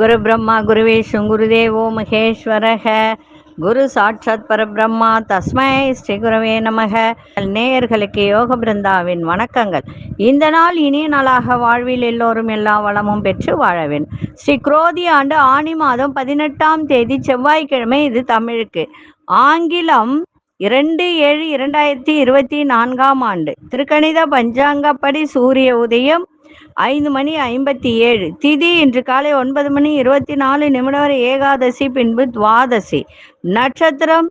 குரு பிரம்மா குரு விஷ்ணு குருதேவோ மகேஸ்வரக. குரு சாட்சாத் பரபிரம்மா தஸ்மை ஸ்ரீ குருவே நமக. நேயர்களுக்கு யோக பிருந்தாவின் வணக்கங்கள். இந்த நாள் இனிய நாளாக வாழ்வில் எல்லோரும் எல்லா வளமும் பெற்று வாழவேன் ஸ்ரீ குரோதி ஆண்டு ஆனி மாதம் பதினெட்டாம் தேதி செவ்வாய்க்கிழமை இது தமிழுக்கு. ஆங்கிலம் இரண்டு ஏழு இரண்டாயிரத்தி இருபத்தி நான்காம் ஆண்டு. திருக்கணித பஞ்சாங்கப்படி சூரிய உதயம் ஐந்து மணி ஐம்பத்தி ஏழு. திதி இன்று காலை ஒன்பது மணி இருபத்தி நாலு நிமிடம் வரை ஏகாதசி பின்பு துவாதசி. நட்சத்திரம்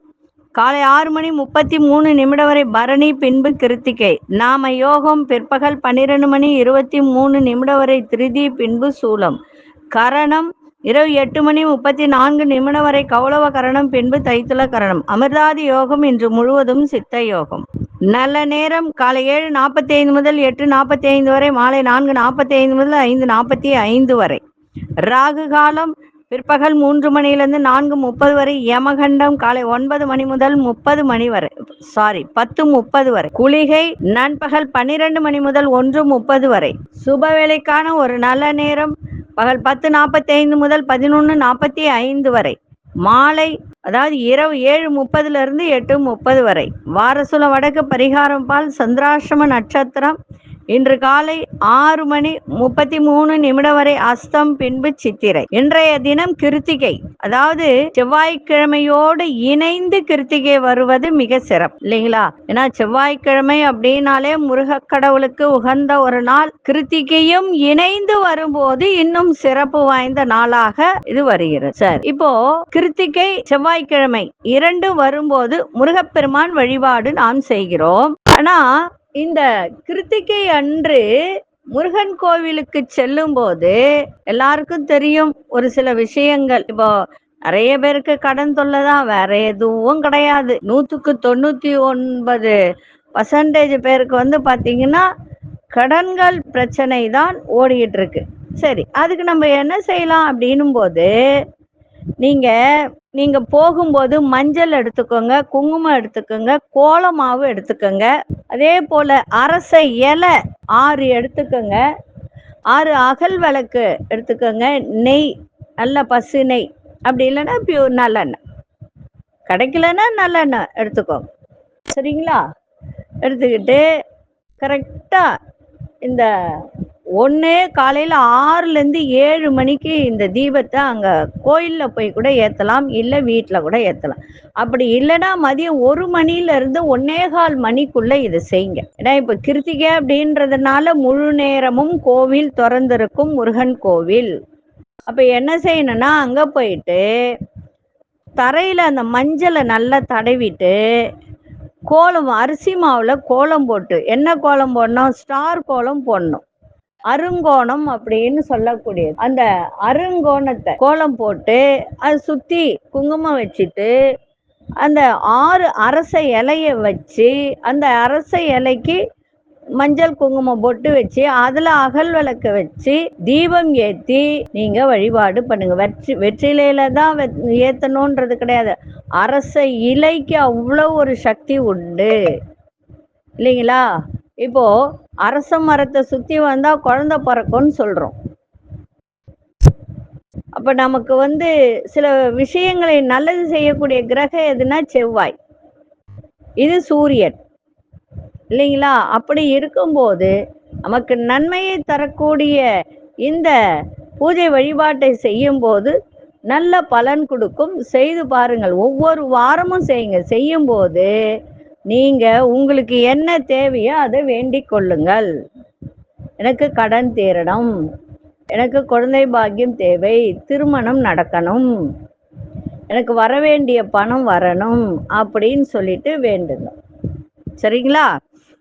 காலை ஆறு மணி முப்பத்தி மூணு நிமிடம் வரை பரணி பின்பு கிருத்திகை. நாம யோகம் பிற்பகல் பன்னிரெண்டு மணி இருபத்தி மூணு நிமிடம் வரை திருதி பின்பு சூலம். கரணம் இரவு எட்டு மணி முப்பத்தி நான்கு நிமிடம் வரை கௌளவ கரணம் பின்பு தைத்துல கரணம். அமிர்தாதி யோகம் இன்று முழுவதும் சித்த யோகம். நல்ல நேரம் காலை ஏழு நாற்பத்தி ஐந்து முதல் எட்டு நாற்பத்தி ஐந்து வரை மாலை நான்கு நாற்பத்தி ஐந்து முதல் ஐந்து நாற்பத்தி ஐந்து வரை. ராகு காலம் பிற்பகல் மூன்று மணியிலிருந்து நான்கு முப்பது வரை யமகண்டம் காலை ஒன்பது மணி முதல் முப்பது மணி வரை சாரி பத்து முப்பது வரை. குளிகை நண்பகல் பன்னிரண்டு மணி முதல் ஒன்று முப்பது வரை. சுப வேலைக்கான ஒரு நல்ல நேரம் பகல் பத்து நாற்பத்தி ஐந்து முதல் பதினொன்று நாற்பத்தி ஐந்து வரை. மாலை அதாவது இரவு ஏழு முப்பதுல இருந்து எட்டு முப்பது வரை. வாரசுல வடக்கு பரிகாரம் பால் சந்திராசிரம நட்சத்திரம். இன்று காலை ஆறு மணி முப்பத்தி மூணு நிமிடம் வரை அஸ்தம் பின்பு சித்திரை. இன்றைய தினம் கிருத்திகை. அதாவது செவ்வாய்க்கிழமையோடு இணைந்து கிருத்திகை வருவது மிக சிறப்பு. இல்லைங்களா? ஏன்னா செவ்வாய்க்கிழமை அப்படின்னாலே முருகக் கடவுளுக்கு உகந்த ஒரு நாள். கிருத்திகையும் இணைந்து வரும்போது இன்னும் சிறப்பு வாய்ந்த நாளாக இது வருகிறது. சார் இப்போ கிருத்திகை செவ்வாய்க்கிழமை இரண்டு வரும்போது முருகப்பெருமான் வழிபாடு நாம் செய்கிறோம். ஆனா இந்த கிருத்திகை அன்று முருகன் கோவிலுக்கு செல்லும் போது எல்லாருக்கும் தெரியும் ஒரு சில விஷயங்கள். இப்போ நிறைய பேருக்கு கடன் தொல்லை தான் வேற எதுவும் கிடையாது. நூத்துக்கு தொண்ணூத்தி ஒன்பது பர்சன்டேஜ் பேருக்கு வந்து பாத்தீங்கன்னா கடன்கள் பிரச்சனை தான் ஓடிட்டு இருக்கு. சரி அதுக்கு நம்ம என்ன செய்யலாம் அப்படின்னும் போது நீங்க நீங்க போகும்போது மஞ்சள் எடுத்துக்கோங்க குங்குமம் எடுத்துக்கோங்க கோலமாவு எடுத்துக்கோங்க. அதே போல அரச இலை ஆறு எடுத்துக்கோங்க. ஆறு அகல் விளக்கு எடுத்துக்கோங்க. நெய் நல்ல பசு நெய். அப்படி இல்லைன்னா பியூர் நல்லெண்ணெய். கிடைக்கலன்னா நல்லெண்ணெய் எடுத்துக்கோங்க. சரிங்களா? எடுத்துக்கிட்டு கரெக்டாக இந்த ஒன்று காலையில் ஆறுலேருந்து ஏழு மணிக்கு இந்த தீபத்தை அங்கே கோயிலில் போய் கூட ஏற்றலாம் இல்லை வீட்டில் கூட ஏற்றலாம் அப்படி இல்லைன்னா மதியம் ஒரு மணிலேருந்து ஒன்னே கால் மணிக்குள்ளே இதை செய்யுங்க. ஏன்னா இப்போ கிருத்திகை அப்படின்றதுனால முழு நேரமும் கோவில் திறந்திருக்கும் முருகன் கோவில். அப்போ என்ன செய்யணும்னா அங்கே போயிட்டு தரையில் அந்த மஞ்சளை நல்லா தடவிட்டு கோலம் அரிசி மாவில் கோலம் போட்டு என்ன கோலம் போடணும்? ஸ்டார் கோலம் போடணும். அருங்கோணம் அப்படின்னு சொல்லக்கூடியது. அந்த அருங்கோணத்தை கோலம் போட்டு அது சுத்தி குங்குமம் வச்சுட்டு அந்த ஆறு அரச இலைய வச்சு அந்த அரச இலைக்கு மஞ்சள் குங்குமம் பொட்டு வச்சு அதுல அகல் விளக்க வச்சு தீபம் ஏத்தி நீங்க வழிபாடு பண்ணுங்க. வெற்றி வெற்றிலையில தான் வெ- ஏத்தணும்ன்றது கிடையாது. அரச இலைக்கு அவ்வளோ ஒரு சக்தி உண்டு. இல்லைங்களா? இப்போ அரச மரத்தை சுத்தி வந்தா குழந்தை பிறக்கும்னு சொல்றோம். அப்ப நமக்கு வந்து சில விஷயங்களை நல்லது செய்யக்கூடிய கிரகம் எதுனா செவ்வாய். இது சூரியன். இல்லைங்களா? அப்படி இருக்கும்போது நமக்கு நன்மையை தரக்கூடிய இந்த பூஜை வழிபாட்டை செய்யும்போது நல்ல பலன் கொடுக்கும். செய்து பாருங்கள். ஒவ்வொரு வாரமும் செய்யுங்க. செய்யும்போது நீங்க உங்களுக்கு என்ன தேவையோ அதை வேண்டிக் கொள்ளுங்கள். எனக்கு கடன் தீரணும் எனக்கு குழந்தை பாக்கியம் தேவை. திருமணம் நடக்கணும். எனக்கு வர வேண்டிய பணம் வரணும் அப்படின்னு சொல்லிட்டு வேண்டுங்க. சரிங்களா?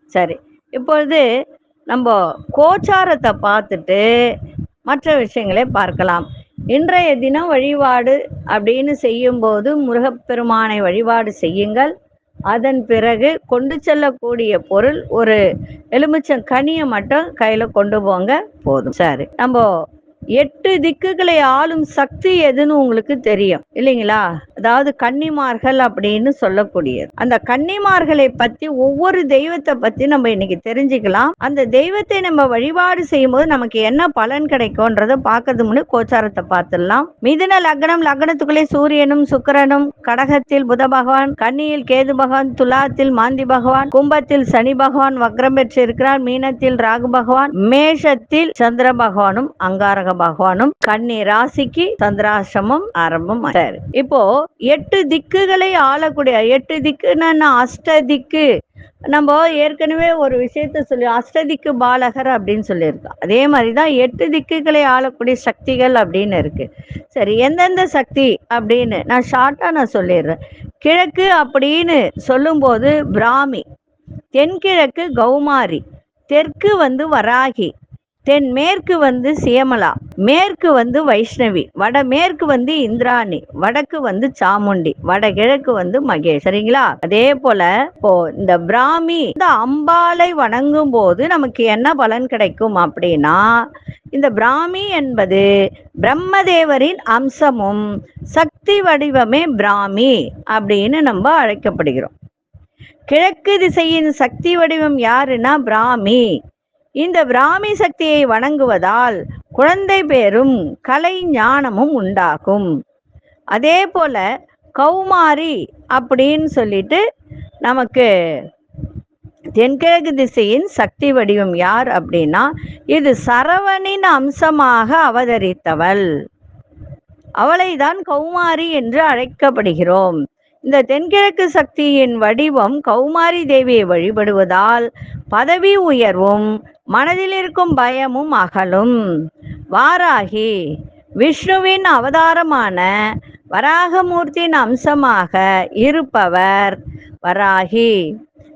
சரி. இப்பொழுது நம்ம கோச்சாரத்தை பார்த்துட்டு மற்ற விஷயங்களை பார்க்கலாம். இன்றைய தினம் வழிபாடு அப்படின்னு செய்யும்போது முருகப்பெருமானை வழிபாடு செய்யுங்கள். அதன் பிறகு கொண்டு செல்லக்கூடிய பொருள் ஒரு எலுமிச்சம் கனியை மட்டும் கையில கொண்டு போங்க போதும். சரி நம்ம எட்டு திக்குகளை ஆளும் சக்தி எதுன்னு உங்களுக்கு தெரியும் இல்லைங்களா? அதாவது கன்னிமார்கள் அப்படின்னு சொல்லக்கூடியது. அந்த கன்னிமார்களை பத்தி ஒவ்வொரு தெய்வத்தை பத்தி நம்ம இன்னைக்கு தெரிஞ்சுக்கலாம். அந்த தெய்வத்தை நம்ம வழிபாடு செய்யும் போது நமக்கு என்ன பலன் கிடைக்கும்ன்றத பார்க்கறது முன்னே கோச்சாரத்தை பார்த்துடலாம். மிதுன லக்னம் லக்னத்துக்குள்ளே சூரியனும் சுக்கரனும் கடகத்தில் புத பகவான் கன்னியில் கேது பகவான் துலாத்தில் மாந்தி பகவான் கும்பத்தில் சனி பகவான் வக்ரம் பெற்று இருக்கிறார் மீனத்தில் ராகு பகவான் மேஷத்தில் சந்திர பகவானும் அங்காரக பகவானும் கன்னி ராசிக்கு சந்திராசிரமம் ஆரம்பம் ஆயிட்டாரு. இப்போ எட்டு திக்குகளை ஆளக்கூடிய எட்டு திக்குன்னா அஷ்ட திக்கு. நம்ம ஏற்கனவே ஒரு விஷயத்த சொல்லி அஷ்டதிக்கு பாலகர் அப்படின்னு சொல்லியிருக்கோம். அதே மாதிரி தான் எட்டு திக்குகளை ஆளக்கூடிய சக்திகள் அப்படின்னு இருக்கு. சரி எந்தெந்த சக்தி அப்படின்னு நான் ஷார்ட்டாக நான் சொல்லிடுறேன். கிழக்கு அப்படின்னு சொல்லும்போது பிராமி தென்கிழக்கு கௌமாரி தெற்கு வந்து வராகி தென்மேற்கு வந்து சியமலா மேற்கு வந்து வைஷ்ணவி வடமேற்கு வந்து இந்திராணி வடக்கு வந்து சாமுண்டி வடகிழக்கு வந்து மகேஷ். சரிங்களா? அதே போல இப்போ இந்த பிராமி இந்த அம்பாளை வணங்கும் போது நமக்கு என்ன பலன் கிடைக்கும் அப்படின்னா இந்த பிராமி என்பது பிரம்மதேவரின் அம்சமும் சக்தி வடிவமே பிராமி அப்படின்னு நம்ம அழைக்கப்படுகிறோம். கிழக்கு திசையின் சக்தி வடிவம் யாருன்னா பிராமி. இந்த பிராமி சக்தியை வணங்குவதால் குழந்தை பேரும் கலை ஞானமும் உண்டாகும். அதே போல கௌமாரி அப்படின்னு சொல்லிட்டு நமக்கு தென்கிழக்கு திசையின் சக்தி வடிவம் யார் அப்படின்னா இது சரவணின் அம்சமாக அவதரித்தவள். அவளைதான் கௌமாரி என்று அழைக்கப்படுகிறோம். இந்த தென்கிழக்கு சக்தியின் வடிவம் கௌமாரி தேவியை வழிபடுவதால் பதவி உயர்வும் மனதில் இருக்கும் பயமும் அகலும். வாராகி விஷ்ணுவின் அவதாரமான வராகமூர்த்தியின் அம்சமாக இருப்பவர் வராகி.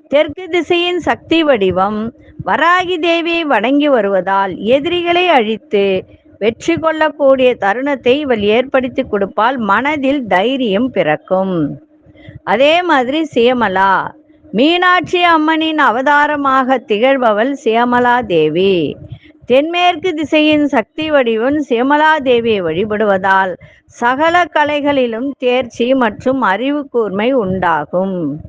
தெற்கு திசையின் சக்தி வடிவம் வராகி தேவியை வணங்கி வருவதால் எதிரிகளை அழித்து வெற்றி கொள்ளக்கூடிய தருணத்தை இவள் ஏற்படுத்தி கொடுப்பால் மனதில் தைரியம் பிறக்கும். அதே மாதிரி சியமலா. மீனாட்சி அம்மனின் அவதாரமாக திகழ்பவள் சியமலா தேவி. தென்மேற்கு திசையின் சக்தி வடிவம் சியமலா தேவியை வழிபடுவதால் சகல கலைகளிலும் தேர்ச்சி மற்றும் அறிவு கூர்மை உண்டாகும்.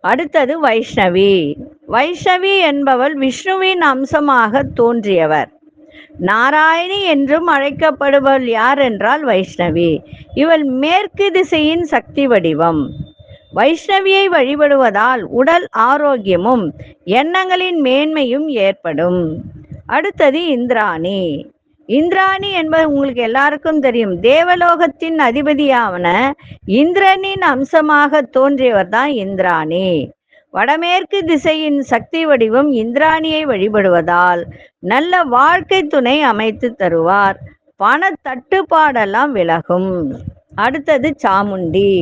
அடுத்தது வைஷ்ணவி. வைஷ்ணவி என்பவள் விஷ்ணுவின் அம்சமாக தோன்றியவர். நாராயணி என்றும் அழைக்கப்படுபவள் யார் என்றால் வைஷ்ணவி. இவள் மேற்கு திசையின் சக்தி வடிவம். வைஷ்ணவியை வழிபடுவதால் உடல் ஆரோக்கியமும் எண்ணங்களின் மேன்மையும் ஏற்படும். அடுத்தது இந்திராணி. இந்திராணி என்பது உங்களுக்கு எல்லாருக்கும் தெரியும். தேவலோகத்தின் அதிபதியான இந்திரனின் அம்சமாக தோன்றியவர் தான் இந்திராணி. வடமேற்கு திசையின் சக்தி வடிவம் இந்திராணியை வழிபடுவதால் நல்ல வாழ்க்கை துணை அமைத்து தருவார். பண தட்டுப்பாடெல்லாம் விலகும். அடுத்தது சாமுண்டி.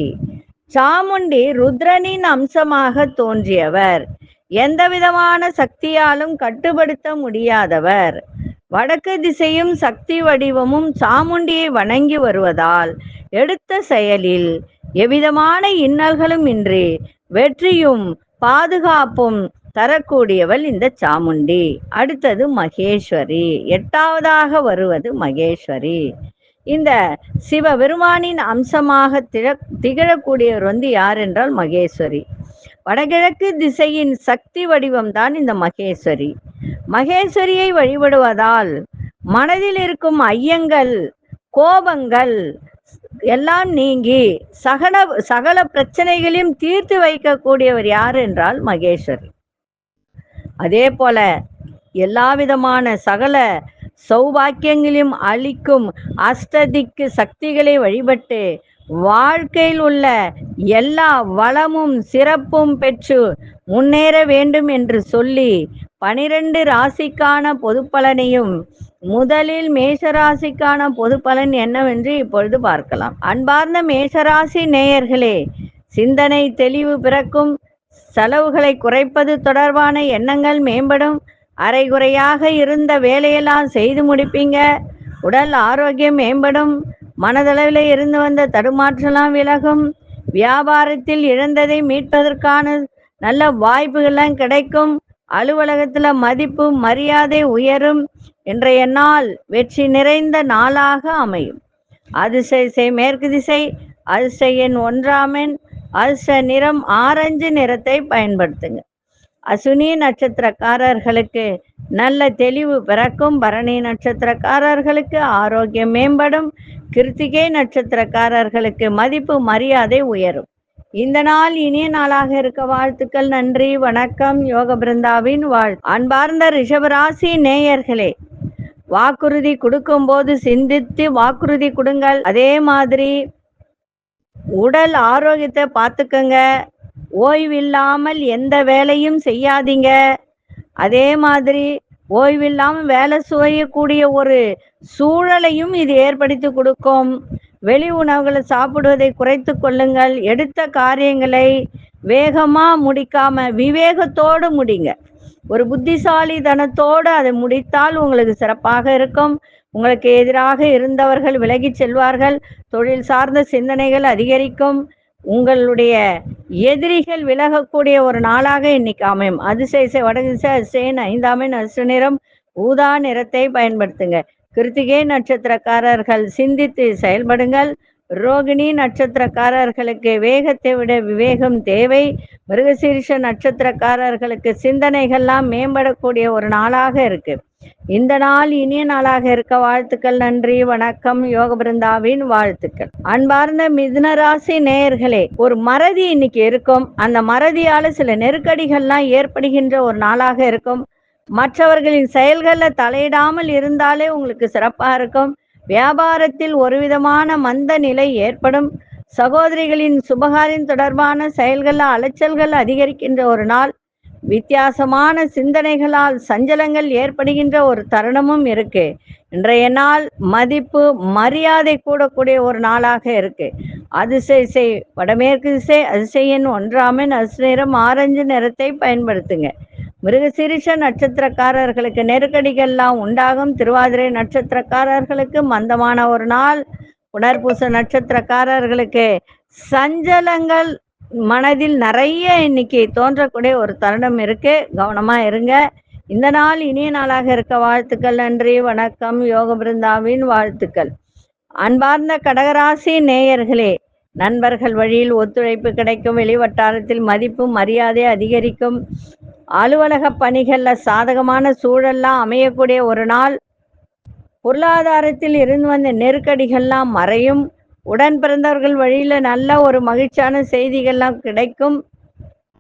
சாமுண்டி ருத்ரனின் அம்சமாக தோன்றியவர். எந்த விதமான சக்தியாலும் கட்டுப்படுத்த முடியாதவர். வடக்கு திசையும் சக்தி வடிவமும் சாமுண்டியை வணங்கி வருவதால் எடுத்த செயலில் எவ்விதமான இன்னல்களும் இன்றி வெற்றியும் பாதுகாப்பும் தரக்கூடியவள் இந்த சாமுண்டி. அடுத்தது மகேஸ்வரி. எட்டாவதாக வருவது மகேஸ்வரி. இந்த சிவபெருமானின் அம்சமாக திழ திகழக்கூடியவர் வந்து யார் என்றால் மகேஸ்வரி. வடகிழக்கு திசையின் சக்தி வடிவம் தான் இந்த மகேஸ்வரி. மகேஸ்வரியை வழிபடுவதால் மனதில் இருக்கும் ஐயங்கள் கோபங்கள் எல்லாம் நீங்கி சகல சகல பிரச்சனைகளையும் தீர்த்து வைக்கக்கூடியவர் யார் என்றால் மகேஸ்வரி. அதே போல எல்லா விதமான சகல சௌபாக்கியங்களையும் அளிக்கும் அஷ்டதிக்கு சக்திகளை வழிபட்டு வாழ்க்கையில் உள்ள எல்லா வளமும் சிறப்பும் பெற்று முன்னேற வேண்டும் என்று சொல்லி பனிரெண்டு ராசிக்கான பொது பலனையும் முதலில் மேஷராசிக்கான பொது பலன் என்னவென்று இப்பொழுது பார்க்கலாம். அன்பார்ந்த மேஷராசி நேயர்களே சிந்தனை தெளிவு பிறக்கும் செலவுகளை குறைப்பது தொடர்பான எண்ணங்கள் மேம்படும் அரைகுறையாக இருந்த வேலையெல்லாம் செய்து முடிப்பீங்க உடல் ஆரோக்கியம் மேம்படும் மனதளவில் இருந்து வந்த தடுமாற்றலாம் விலகும் வியாபாரத்தில் இழந்ததை மீட்பதற்கான நல்ல வாய்ப்புகள்லாம் கிடைக்கும் அலுவலகத்துல மதிப்பு மரியாதை உயரும் இன்றைய நாள் வெற்றி நிறைந்த நாளாக அமையும். அதிசய மேற்கு திசை அதிர்ஷ்ட எண் ஒன்றாமென் அதிர்ஷ்ட நிறம் ஆரஞ்சு நிறத்தை பயன்படுத்துங்க. அசுனி நட்சத்திரக்காரர்களுக்கு நல்ல தெளிவு பிறக்கும். பரணி நட்சத்திரக்காரர்களுக்கு ஆரோக்கியம் மேம்படும். கிருத்திகை நட்சத்திரக்காரர்களுக்கு மதிப்பு மரியாதை உயரும். இந்த நாள் இனிய நாளாக இருக்க வாழ்த்துக்கள் நன்றி வணக்கம் யோக பிருந்தாவின் வாழ். அன்பார்ந்த ரிஷபராசி நேயர்களே வாக்குறுதி கொடுக்கும்போது சிந்தித்து வாக்குறுதி கொடுங்கள். அதே மாதிரி உடல் ஆரோக்கியத்தை பார்த்துக்கங்க. ஓய்வில்லாமல் எந்த வேலையும் செய்யாதீங்க. அதே மாதிரி ஓய்வில்லாமல் வேலை சுவையக்கூடிய ஒரு சூழலையும் இது ஏற்படுத்தி கொடுக்கும். வெளி உணவுகளை சாப்பிடுவதை குறைத்து கொள்ளுங்கள். எடுத்த காரியங்களை வேகமா முடிக்காம விவேகத்தோடு முடிங்க. ஒரு புத்திசாலிதனத்தோடு அதை முடித்தால் உங்களுக்கு சிறப்பாக இருக்கும். உங்களுக்கு எதிராக இருந்தவர்கள் விலகிச் செல்வார்கள். தொழில் சார்ந்த சிந்தனைகள் அதிகரிக்கும். உங்களுடைய எதிரிகள் விலகக்கூடிய ஒரு நாளாக இன்னைக்கு அமையும். அதிசய வடகு திசை அதிசயன் ஐந்தாமின் அசு நிறம் ஊதா நிறத்தை பயன்படுத்துங்க. கிருத்திகை நட்சத்திரக்காரர்கள் சிந்தித்து செயல்படுங்கள். ரோகிணி நட்சத்திரக்காரர்களுக்கு வேகத்தை விட விவேகம் தேவை. மிருகசீரிஷ நட்சத்திரக்காரர்களுக்கு சிந்தனைகள்லாம் மேம்படக்கூடிய ஒரு நாளாக இருக்கு. இந்த நாள் இனிய நாளாக இருக்க வாழ்த்துக்கள் நன்றி வணக்கம் யோக பிருந்தாவின் வாழ்த்துக்கள். அன்பார்ந்த மிதுன ராசி நேயர்களே ஒரு மறதி இன்னைக்கு இருக்கும். அந்த மறதியால சில நெருக்கடிகள்லாம் ஏற்படுகின்ற ஒரு நாளாக இருக்கும். மற்றவர்களின் செயல்களில் தலையிடாமல் இருந்தாலே உங்களுக்கு சிறப்பாக இருக்கும். வியாபாரத்தில் ஒரு விதமான மந்த நிலை ஏற்படும். சகோதரிகளின் சுபகாரின் தொடர்பான செயல்களில் அலைச்சல்கள் அதிகரிக்கின்ற ஒரு நாள். வித்தியாசமான சிந்தனைகளால் சஞ்சலங்கள் ஏற்படுகின்ற ஒரு தருணமும் இருக்கு. இன்றைய நாள் மதிப்பு மரியாதை கூடக்கூடிய ஒரு நாளாக இருக்கு. அதிசய செய் வடமேற்கு திசை அதிசயன் ஒன்றாமின் அசு நிறம் ஆரஞ்சு நிறத்தை பயன்படுத்துங்க. மிருகசீரிஷ நட்சத்திரக்காரர்களுக்கு நெருக்கடிகள்லாம் உண்டாகும். திருவாதிரை நட்சத்திரக்காரர்களுக்கு மந்தமான ஒரு நாள். புனர்பூச நட்சத்திரக்காரர்களுக்கு சஞ்சலங்கள் மனதில் நிறைய இன்னைக்கு தோன்றக்கூடிய ஒரு தருணம் இருக்கு. கவனமா இருங்க. இந்த நாள் இனிய நாளாக இருக்க வாழ்த்துக்கள் நன்றி. வணக்கம். யோக பிருந்தாவின் வாழ்த்துக்கள். அன்பார்ந்த கடகராசி நேயர்களே நண்பர்கள் வழியில் ஒத்துழைப்பு கிடைக்கும். வெளிவட்டாரத்தில் மதிப்பு மரியாதை அதிகரிக்கும். அலுவலக பணிகள்ல சாதகமான சூழல்லாம் அமையக்கூடிய ஒரு நாள். பொருளாதாரத்தில் இருந்து வந்த நெருக்கடிகள்லாம் மறையும். உடன் பிறந்தவர்கள் வழியில நல்ல ஒரு மகிழ்ச்சியான செய்திகள்லாம் கிடைக்கும்.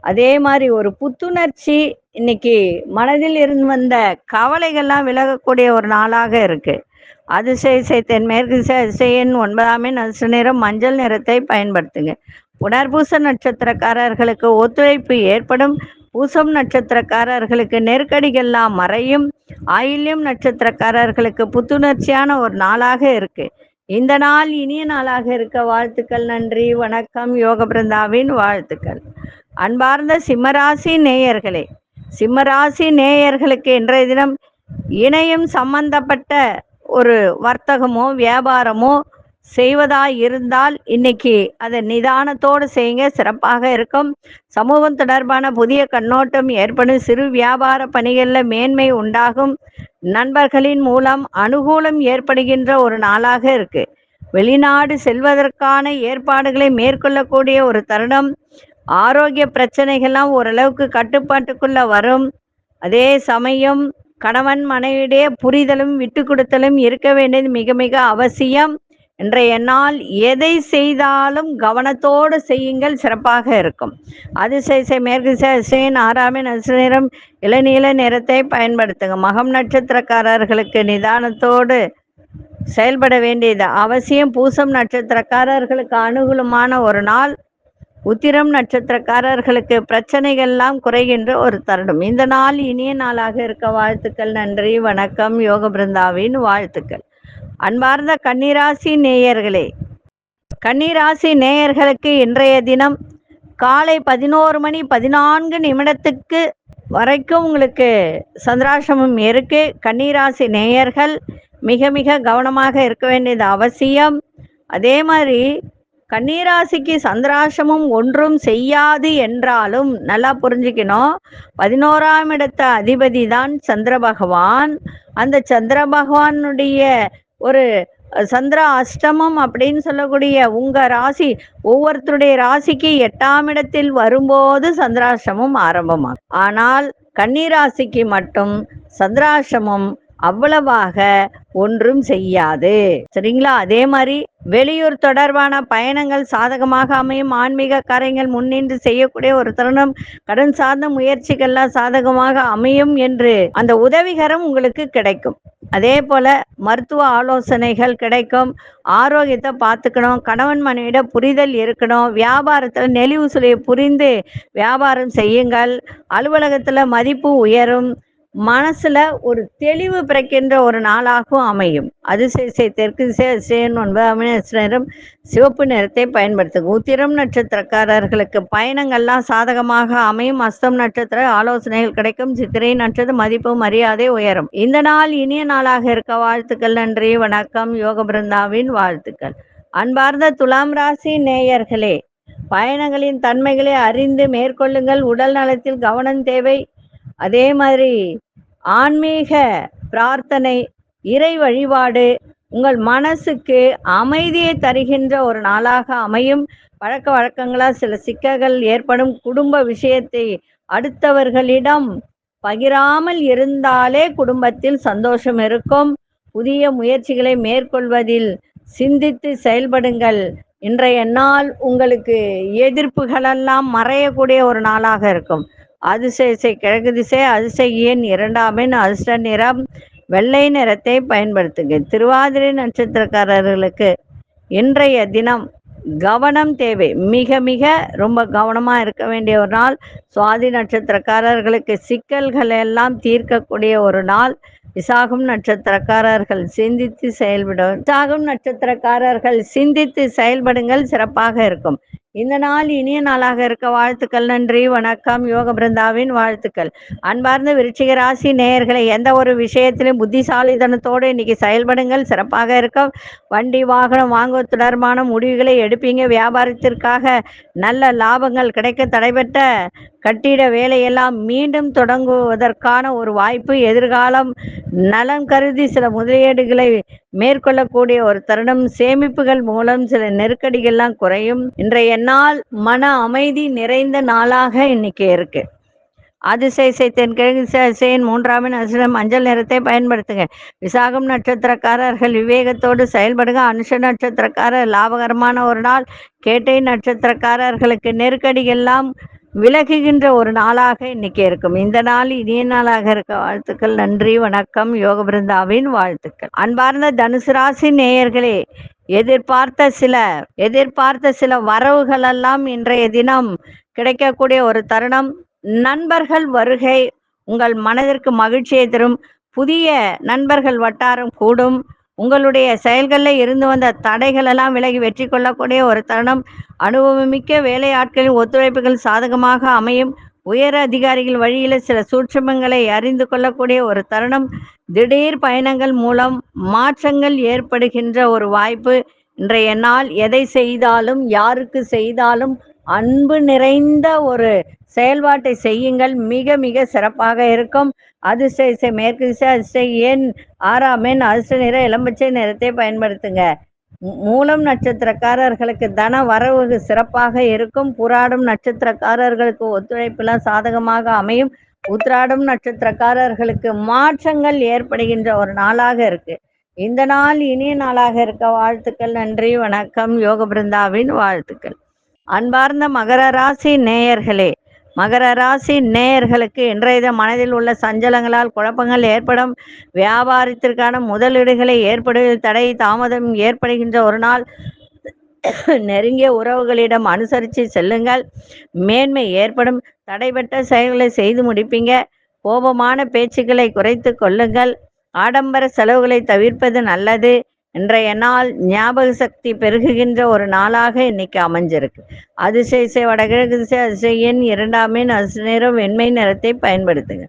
அதே மாதிரி ஒரு புத்துணர்ச்சி இன்னைக்கு மனதில் இருந்து வந்த கவலைகள்லாம் விலகக்கூடிய ஒரு நாளாக இருக்கு. அதிசய சைத்தன் மேற்கு திசையின் ஒன்பதாம் நசு நிறம் மஞ்சள் நிறத்தை பயன்படுத்துங்க. உணர்பூச நட்சத்திரக்காரர்களுக்கு ஒத்துழைப்பு ஏற்படும். பூசம் நட்சத்திரக்காரர்களுக்கு நெருக்கடிகள்லாம் மறையும். ஆயில்யம் நட்சத்திரக்காரர்களுக்கு புத்துணர்ச்சியான ஒரு நாளாக இருக்கு. இந்த நாள் இனிய நாளாக இருக்க வாழ்த்துக்கள் நன்றி வணக்கம். யோக பிருந்தாவின் வாழ்த்துக்கள். அன்பார்ந்த சிம்மராசி நேயர்களே சிம்மராசி நேயர்களுக்கு இன்றைய தினம் இணையம் சம்பந்தப்பட்ட ஒரு வர்த்தகமோ வியாபாரமோ செய்வதா இருந்தால் இன்னைக்கு அதை நிதானத்தோடு செய்யுங்க. சிறப்பாக இருக்கும். சமூகம் தொடர்பான புதிய கண்ணோட்டம் ஏற்படும். சிறு வியாபார பணிகளில் மேன்மை உண்டாகும். நண்பர்களின் மூலம் அனுகூலம் ஏற்படுகின்ற ஒரு நாளாக இருக்கு. வெளிநாடு செல்வதற்கான ஏற்பாடுகளை மேற்கொள்ளக்கூடிய ஒரு தருணம். ஆரோக்கிய பிரச்சனைகள்லாம் ஓரளவுக்கு கட்டுப்பாட்டுக்குள்ள வரும். அதே சமயம் கணவன் மனைவியிடையே புரிதலும் விட்டு கொடுத்தலும் இருக்க வேண்டியது மிக மிக அவசியம். இன்றைய நாள் எதை செய்தாலும் கவனத்தோடு செய்யுங்கள் சிறப்பாக இருக்கும். அதிசய மேற்கு சேன் ஆறாமின் அசுநேரம் இளநீல நிறத்தை பயன்படுத்துங்க. மகம் நட்சத்திரக்காரர்களுக்கு நிதானத்தோடு செயல்பட வேண்டியது அவசியம். பூசம் நட்சத்திரக்காரர்களுக்கு அனுகூலமான ஒரு நாள். உத்திரம் நட்சத்திரக்காரர்களுக்கு பிரச்சனைகள்லாம் குறைகின்ற ஒரு தருணம். இந்த நாள் இனிய நாளாக இருக்க வாழ்த்துக்கள் நன்றி வணக்கம் யோக பிருந்தாவின் வாழ்த்துக்கள். அன்பார்ந்த கன்னிராசி நேயர்களே கன்னிராசி நேயர்களுக்கு இன்றைய தினம் காலை பதினோரு மணி பதினான்கு நிமிடத்துக்கு வரைக்கும் உங்களுக்கு சந்திராசிரமம் இருக்கு. கன்னிராசி நேயர்கள் மிக மிக கவனமாக இருக்க வேண்டியது அவசியம். அதே மாதிரி கன்னிராசிக்கு சந்திராசமும் ஒன்றும் செய்யாது என்றாலும் நல்லா புரிஞ்சுக்கணும். பதினோராம் இடத்த அதிபதி தான் சந்திர பகவான். அந்த சந்திர பகவானுடைய ஒரு சந்திர அஷ்டமம் அப்படின்னு சொல்லக்கூடிய உங்க ராசி ஒவ்வொருத்தருடைய ராசிக்கு எட்டாம் இடத்தில் வரும்போது சந்திராஷ்டமம் ஆரம்பமாகும். ஆனால் கன்னிராசிக்கு மட்டும் சந்திராஷ்டமம் அவ்வளவாக ஒன்றும் செய்யாது. சரிங்களா? அதே மாதிரி வெளியூர் தொடர்பான பயணங்கள் சாதகமாக அமையும். ஆன்மீக காரியங்கள் முன்னின்று செய்யக்கூடிய ஒரு தருணம் கடன் சார்ந்த முயற்சிகள்லாம் சாதகமாக அமையும் என்று அந்த உதவிகரம் உங்களுக்கு கிடைக்கும். அதே போல மருத்துவ ஆலோசனைகள் கிடைக்கும். ஆரோக்கியத்தை பார்த்துக்கணும். கணவன் மனைவிட புரிதல் இருக்கணும். வியாபாரத்தில் நெளிவு சுழியை புரிந்து வியாபாரம் செய்யுங்கள். அலுவலகத்தில் மதிப்பு உயரும். மனசுல ஒரு தெளிவு பிறக்கின்ற ஒரு நாளாகவும் அமையும். அதிசய தெற்கு திசை அதிசயம் ஒன்பதாம் நிறம் சிவப்பு நிறத்தை பயன்படுத்துங்க உத்திரம் நட்சத்திரக்காரர்களுக்கு பயணங்கள்லாம் சாதகமாக அமையும். அஸ்தம் நட்சத்திர ஆலோசனைகள் கிடைக்கும். சித்திரை நட்சத்திர மதிப்பு மரியாதை உயரும். இந்த நாள் இனிய நாளாக இருக்க வாழ்த்துக்கள் நன்றி வணக்கம். யோக பிருந்தாவின் வாழ்த்துக்கள். அன்பார்ந்த துலாம் ராசி நேயர்களே பயணங்களின் தன்மைகளை அறிந்து மேற்கொள்ளுங்கள். உடல் நலத்தில் கவனம் தேவை. அதே மாதிரி ஆன்மீக பிரார்த்தனை இறை வழிபாடு உங்கள் மனசுக்கு அமைதியை தருகின்ற ஒரு நாளாக அமையும். பழக்க வழக்கங்களால் சில சிக்கல்கள் ஏற்படும். குடும்ப விஷயத்தை அடுத்தவர்களிடம் பகிராமல் இருந்தாலே குடும்பத்தில் சந்தோஷம் இருக்கும். புதிய முயற்சிகளை மேற்கொள்வதில் சிந்தித்து செயல்படுங்கள். இன்றைய நாள் உங்களுக்கு எதிர்ப்புகளெல்லாம் மறையக்கூடிய ஒரு நாளாக இருக்கும். அதிசயசை கிழக்கு திசை அதிசய இரண்டாமின் அதிர்ஷ்ட நிறம் வெள்ளை நிறத்தை பயன்படுத்துங்க. திருவாதிரை நட்சத்திரக்காரர்களுக்கு இன்றைய தினம் கவனம் தேவை. மிக மிக ரொம்ப கவனமா இருக்க வேண்டிய ஒரு நாள். சுவாதி நட்சத்திரக்காரர்களுக்கு சிக்கல்கள் எல்லாம் தீர்க்கக்கூடிய ஒரு நாள். விசாகம் நட்சத்திரக்காரர்கள் சிந்தித்து செயல்படும் விசாகம் நட்சத்திரக்காரர்கள் சிந்தித்து செயல்படுங்கள். சிறப்பாக இருக்கும். இந்த நாள் இனிய நாளாக இருக்க வாழ்த்துக்கள் நன்றி வணக்கம் யோக பிருந்தாவின் வாழ்த்துக்கள். அன்பார்ந்த விருச்சிக ராசி நேயர்களை எந்த ஒரு விஷயத்திலும் புத்திசாலித்தனத்தோடு இன்னைக்கு செயல்படுங்கள். சிறப்பாக இருக்கும் வண்டி வாகனம் வாங்க தொடர்பான முடிவுகளை எடுப்பீங்க. வியாபாரத்திற்காக நல்ல லாபங்கள் கிடைக்க தடைபெற்ற கட்டிட வேலையெல்லாம் மீண்டும் தொடங்குவதற்கான ஒரு வாய்ப்பு எதிர்காலம் நலன் கருதி சில முதலீடுகளை மேற்கொள்ளக்கூடிய ஒரு தருணம் சேமிப்புகள் மூலம் சில நெருக்கடிகள்லாம் குறையும். இன்றைய நாள் மன அமைதி நிறைந்த நாளாக இன்னைக்கு இருக்கு. அதிசயசை தென்கிழங்கு திசையின் மூன்றாம் அசுரம் மஞ்சள் நிறத்தை பயன்படுத்துங்க. விசாகம் நட்சத்திரக்காரர்கள் விவேகத்தோடு செயல்படுங்க. அனுஷ நட்சத்திரக்காரர் லாபகரமான ஒரு நாள். கேட்டை நட்சத்திரக்காரர்களுக்கு நெருக்கடிகள்லாம் விலகுகின்ற ஒரு நாளாக இன்னைக்கு இருக்கும். இந்த நாள் இனிய நாளாக இருக்க வாழ்த்துக்கள். நன்றி வணக்கம். யோக பிருந்தாவின் வாழ்த்துக்கள். அன்பார்ந்த தனுசு ராசி நேயர்களே எதிர்பார்த்த சில எதிர்பார்த்த சில வரவுகள் எல்லாம் இன்றைய தினம் கிடைக்கக்கூடிய ஒரு தருணம். நண்பர்கள் வருகை உங்கள் மனதிற்கு மகிழ்ச்சியை தரும். புதிய நண்பர்கள் வட்டாரம் கூடும். உங்களுடைய செயல்களில் இருந்து வந்த தடைகள் எல்லாம் விலகி வெற்றி கொள்ளக்கூடிய ஒரு தருணம். அனுபவமிக்க வேலையாட்களின் ஒத்துழைப்புகள் சாதகமாக அமையும். உயர் அதிகாரிகள் வழியில் சில சூட்சமங்களை அறிந்து கொள்ளக்கூடிய ஒரு தருணம். திடீர் பயணங்கள் மூலம் மாற்றங்கள் ஏற்படுகின்ற ஒரு வாய்ப்பு. இன்றைய நாள் எதை செய்தாலும் யாருக்கு செய்தாலும் அன்பு நிறைந்த ஒரு செயல்பாட்டை செய்யுங்கள். மிக மிக சிறப்பாக இருக்கும். அதிர்ஷ்ட மேற்கு திசை அதிர்ஷ்ட ஏன் ஆறாம் எண் அதிர்ஷ்ட நிற இளம்பச்சை நிறத்தை பயன்படுத்துங்க. மூலம் நட்சத்திரக்காரர்களுக்கு தன வரவு சிறப்பாக இருக்கும். புராடும் நட்சத்திரக்காரர்களுக்கு ஒத்துழைப்புலாம் சாதகமாக அமையும். உத்ராடும் நட்சத்திரக்காரர்களுக்கு மாற்றங்கள் ஏற்படுகின்ற ஒரு நாளாக இருக்கு. இந்த நாள் இனிய நாளாக இருக்க. வாழ்த்துக்கள் நன்றி வணக்கம். யோக பிருந்தாவின் வாழ்த்துக்கள். அன்பார்ந்த மகர ராசி நேயர்களே மகர ராசி நேயர்களுக்கு இன்றைய மனதில் உள்ள சஞ்சலங்களால் குழப்பங்கள் ஏற்படும். வியாபாரத்திற்கான முதலீடுகளை ஏற்படுவதில் தடை தாமதம் ஏற்படுகின்ற ஒரு நாள். நெருங்கிய உறவுகளிடம் அனுசரித்து செல்லுங்கள். மேன்மை ஏற்படும். தடைபட்ட செயல்களை செய்து முடிப்பீங்க. கோபமான பேச்சுக்களை குறைத்து கொள்ளுங்கள். ஆடம்பர செலவுகளை தவிர்ப்பது நல்லது. இன்றைய நாள் ஞாபக சக்தி பெருகுகின்ற ஒரு நாளாக இன்னைக்கு அமைஞ்சிருக்கு. அதிசய வடகிழக்கு திசை அதிசயன் இரண்டாமின் இரண்டாம் வெண்மை நிறத்தை பயன்படுத்துங்க.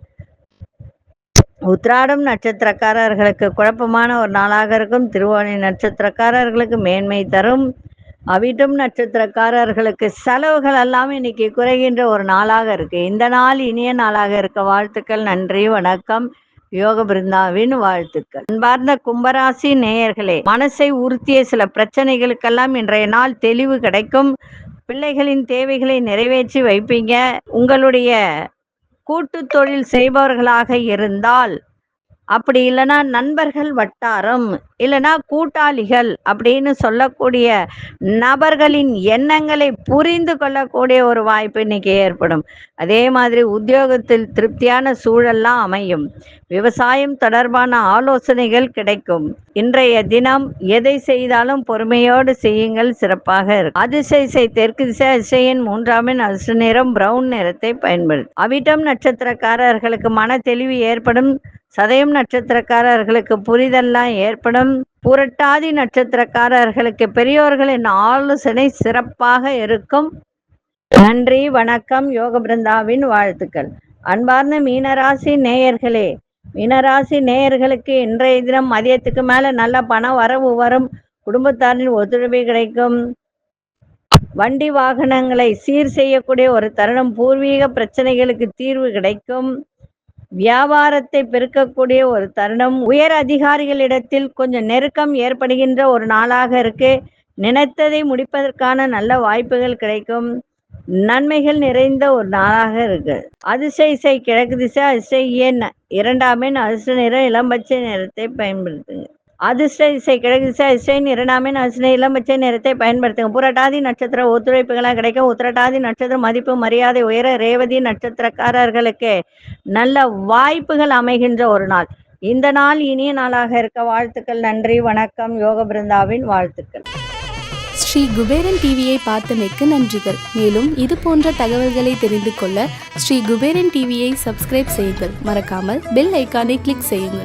உத்ராடம் நட்சத்திரக்காரர்களுக்கு குழப்பமான ஒரு நாளாக இருக்கும். திருவோணி நட்சத்திரக்காரர்களுக்கு மேன்மை தரும். அவிட்டும் நட்சத்திரக்காரர்களுக்கு செலவுகள் எல்லாம் இன்னைக்கு குறைகின்ற ஒரு நாளாக இருக்கு. இந்த நாள் இனிய நாளாக இருக்க. வாழ்த்துக்கள் நன்றி வணக்கம். யோக பிருந்தாவின் வாழ்த்துக்கள். அன்பார்ந்த கும்பராசி நேயர்களே மனசை உறுத்திய சில பிரச்சனைகளுக்கெல்லாம் இன்றைய நாள் தெளிவு கிடைக்கும். பிள்ளைகளின் தேவைகளை நிறைவேற்றி வைப்பீங்க. உங்களுடைய கூட்டு தொழில் செய்பவர்களாக இருந்தால் அப்படி இல்லைன்னா நண்பர்கள் வட்டாரம் இல்லைன்னா கூட்டாளிகள் அப்படின்னு சொல்லக்கூடிய நபர்களின் எண்ணங்களை புரிந்து கொள்ளக்கூடிய ஒரு வாய்ப்பு இன்னைக்கு ஏற்படும். அதே மாதிரி உத்தியோகத்தில் திருப்தியான சூழல்லாம் அமையும். விவசாயம் தொடர்பான ஆலோசனைகள் கிடைக்கும். இன்றைய தினம் எதை செய்தாலும் பொறுமையோடு செய்யுங்கள் சிறப்பாக இருக்கும். அதிசய தெற்கு திசை அதிசயின் மூன்றாமின் அசு நிறம் பிரவுன் நிறத்தை பயன்படுத்தும். அவிட்டம் நட்சத்திரக்காரர்களுக்கு மன தெளிவு ஏற்படும். சதயம் நட்சத்திரக்காரர்களுக்கு புரிதெல்லாம் ஏற்படும். புரட்டாதி நட்சத்திரக்காரர்களுக்கு பெரியோர்களின் ஆலோசனை சிறப்பாக இருக்கும். நன்றி வணக்கம் யோக பிருந்தாவின் வாழ்த்துக்கள். அன்பார்ந்த மீனராசி நேயர்களே மீனராசி நேயர்களுக்கு இன்றைய தினம் மதியத்துக்கு மேல நல்ல பண வரவு வரும். குடும்பத்தாரின் ஒத்துழைப்பு கிடைக்கும். வண்டி வாகனங்களை சீர் செய்யக்கூடிய ஒரு தருணம் பூர்வீக பிரச்சனைகளுக்கு தீர்வு கிடைக்கும். வியாபாரத்தை பெருக்கக்கூடிய ஒரு தருணம். உயர் அதிகாரிகளிடத்தில் கொஞ்சம் நெருக்கம் ஏற்படுகின்ற ஒரு நாளாக இருக்கு. நினைத்ததை முடிப்பதற்கான நல்ல வாய்ப்புகள் கிடைக்கும். நன்மைகள் நிறைந்த ஒரு நாளாக இருக்கு. அதிசய இசை கிழக்கு திசை அதிசய எண் இரண்டாம் எண் அதிர்ஷ்ட நிறம் இளம்பச்சை நிறத்தை பயன்படுத்துங்க. அதிர்ஷ்ட இசை கிழக்கு இசை அதிசயின் இரண்டாமே நசினை அதிர்ஷ்ட இளம்பச்சை நிறத்தை பயன்படுத்துங்க. புரட்டாதி நட்சத்திர ஒத்துழைப்புகளாக கிடைக்கும் உத்திரட்டாதி நட்சத்திர மதிப்பு மரியாதை உயர ரேவதி நட்சத்திரக்காரர்களுக்கு நல்ல வாய்ப்புகள் அமைகின்ற ஒரு நாள். இந்த நாள் இனிய நாளாக இருக்க வாழ்த்துக்கள் நன்றி வணக்கம். யோக பிருந்தாவின் வாழ்த்துக்கள். ஸ்ரீ குபேரன் டிவியை பார்த்தமைக்கு நன்றிகள். மேலும் இது போன்ற தகவல்களை தெரிந்து கொள்ள ஸ்ரீ குபேரன் டிவியை சப்ஸ்கிரைப் செய்யுங்கள். மறக்காமல் பெல் ஐக்கானை கிளிக் செய்யுங்கள்.